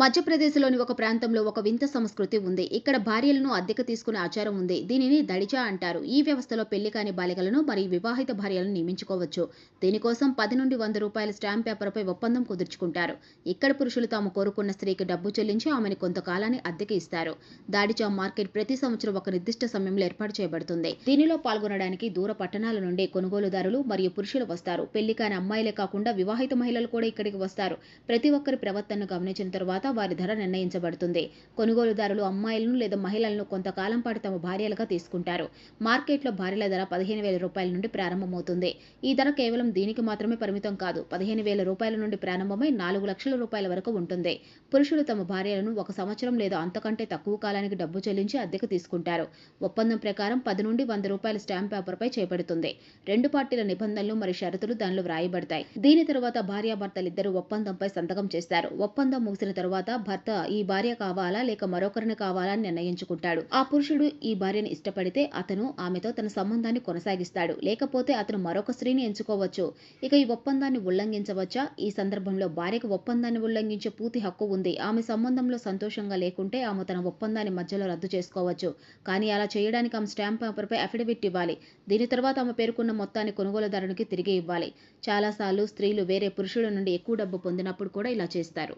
మధ్యప్రదేశ్లోని ఒక ప్రాంతంలో ఒక వింత సంస్కృతి ఉంది. ఇక్కడ భార్యలను అద్దెకు తీసుకునే ఆచారం ఉంది. దీనిని దడిచా అంటారు. ఈ వ్యవస్థలో పెళ్ళి కాని బాలికలను మరియు వివాహిత భార్యలను నియమించుకోవచ్చు. దీనికోసం పది నుండి వంద రూపాయల స్టాంప్ పేపర్పై ఒప్పందం కుదుర్చుకుంటారు. ఇక్కడ పురుషులు తాము కోరుకున్న స్త్రీకి డబ్బు చెల్లించి ఆమెను కొంతకాలాన్ని అద్దెకి ఇస్తారు. దాడిచా మార్కెట్ ప్రతి సంవత్సరం ఒక నిర్దిష్ట సమయంలో ఏర్పాటు చేయబడుతుంది. దీనిలో పాల్గొనడానికి దూర పట్టణాల నుండి కొనుగోలుదారులు మరియు పురుషులు వస్తారు. పెళ్ళి కాని అమ్మాయిలే కాకుండా వివాహిత మహిళలు కూడా ఇక్కడికి వస్తారు. ప్రతి ఒక్కరి ప్రవర్తనను గమనించిన తర్వాత వారి ధర నిర్ణయించబడుతుంది. కొనుగోలుదారులు అమ్మాయిలను లేదా మహిళలను కొంతకాలం పాటు తమ భార్యలుగా తీసుకుంటారు. మార్కెట్లో భార్యల ధర పదిహేను వేల రూపాయల నుండి ప్రారంభమవుతుంది. ఈ ధర కేవలం దీనికి మాత్రమే పరిమితం కాదు. పదిహేను వేల రూపాయల నుండి ప్రారంభమై నాలుగు లక్షల రూపాయల వరకు ఉంటుంది. పురుషులు తమ భార్యలను ఒక సంవత్సరం లేదా అంతకంటే తక్కువ కాలానికి డబ్బు చెల్లించి అద్దెకు తీసుకుంటారు. ఒప్పందం ప్రకారం పది నుండి వంద రూపాయల స్టాంప్ పేపర్పై చేపడుతుంది. రెండు పార్టీల నిబంధనలు మరియు షరతులు దానిలో వ్రాయబడతాయి. దీని తరువాత భార్యాభర్తలిద్దరూ ఒప్పందంపై సంతకం చేస్తారు. ఒప్పందం ముగిసిన తర్వాత భర్త ఈ భార్య కావాలా లేక మరొకరిని కావాలా అని నిర్ణయించుకుంటాడు. ఆ పురుషుడు ఈ భార్యను ఇష్టపడితే అతను ఆమెతో తన సంబంధాన్ని కొనసాగిస్తాడు. లేకపోతే అతను మరొక స్త్రీని ఎంచుకోవచ్చు. ఇక ఈ ఒప్పందాన్ని ఉల్లంఘించవచ్చా? ఈ సందర్భంలో భార్యకు ఒప్పందాన్ని ఉల్లంఘించే పూర్తి హక్కు ఉంది. ఆమె సంబంధంలో సంతోషంగా లేకుంటే ఆమె తన ఒప్పందాన్ని మధ్యలో రద్దు చేసుకోవచ్చు. కానీ అలా చేయడానికి ఆమె స్టాంప్ పేపర్పై అఫిడవిట్ ఇవ్వాలి. దీని తర్వాత ఆమె పేర్కొన్న మొత్తాన్ని కొనుగోలుదారునికి తిరిగి ఇవ్వాలి. చాలాసార్లు స్త్రీలు వేరే పురుషుల నుండి ఎక్కువ డబ్బు పొందినప్పుడు కూడా ఇలా చేస్తారు.